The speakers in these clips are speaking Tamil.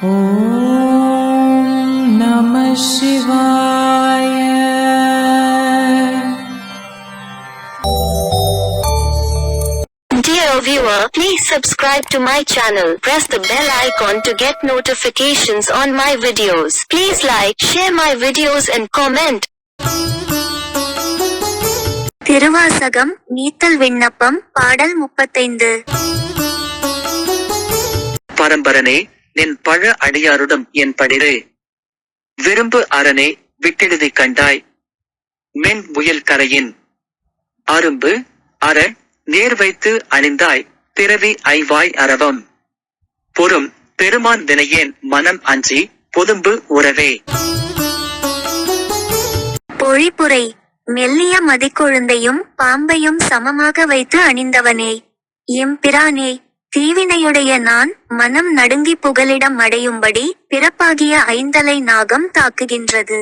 ஓம் நம சிவாய Dear viewer, please subscribe to my channel. Press the bell icon to get notifications on my videos. Please like, share my videos and comment. Thiruvasagam நீத்தல் விண்ணப்பம் பாடல் முப்பத்தைந்து பரம்பரனே நின் பழ அடியாருடும் என் படிரே விரும்பு அரணே விட்டெழுதி கண்டாய். மென் முயல் கரையின். அரும்பு அற நேர் வைத்து அணிந்தாய். பிறவி ஐவாய் அரவம் பொறும் பெருமான் வினையேன் மனம் அஞ்சி பொதும்பு உறவே. பொழிப்புரை மெல்லிய மதிக்கொழுந்தையும் பாம்பையும் சமமாக வைத்து அணிந்தவனே. எம்பிரானே தீவினையுடைய நான் மனம் நடுங்கி புகலிடம் அடையும்படி பிறப்பாகிய ஐந்தலை நாகம் தாக்குகின்றது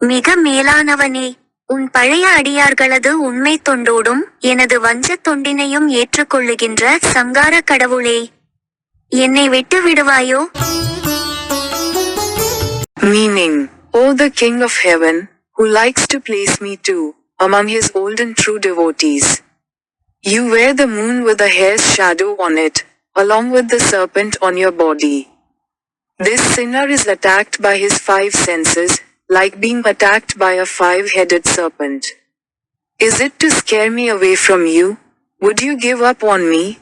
மிக மேலானவனே உன் பழைய அடியார்களது உண்மை தொண்டோடும் எனது வஞ்சத் தொண்டினையும் ஏற்றுக்கொள்ளுகின்ற சங்கார கடவுளே என்னை விட்டு விடுவாயோ meaning of the king of heaven who likes to place me too, among his old and true devotees. You wear the moon with a hair's shadow on it, along with the serpent on your body. This sinner is attacked by his five senses, like being attacked by a five-headed serpent. Is it to scare me away from you? Would you give up on me?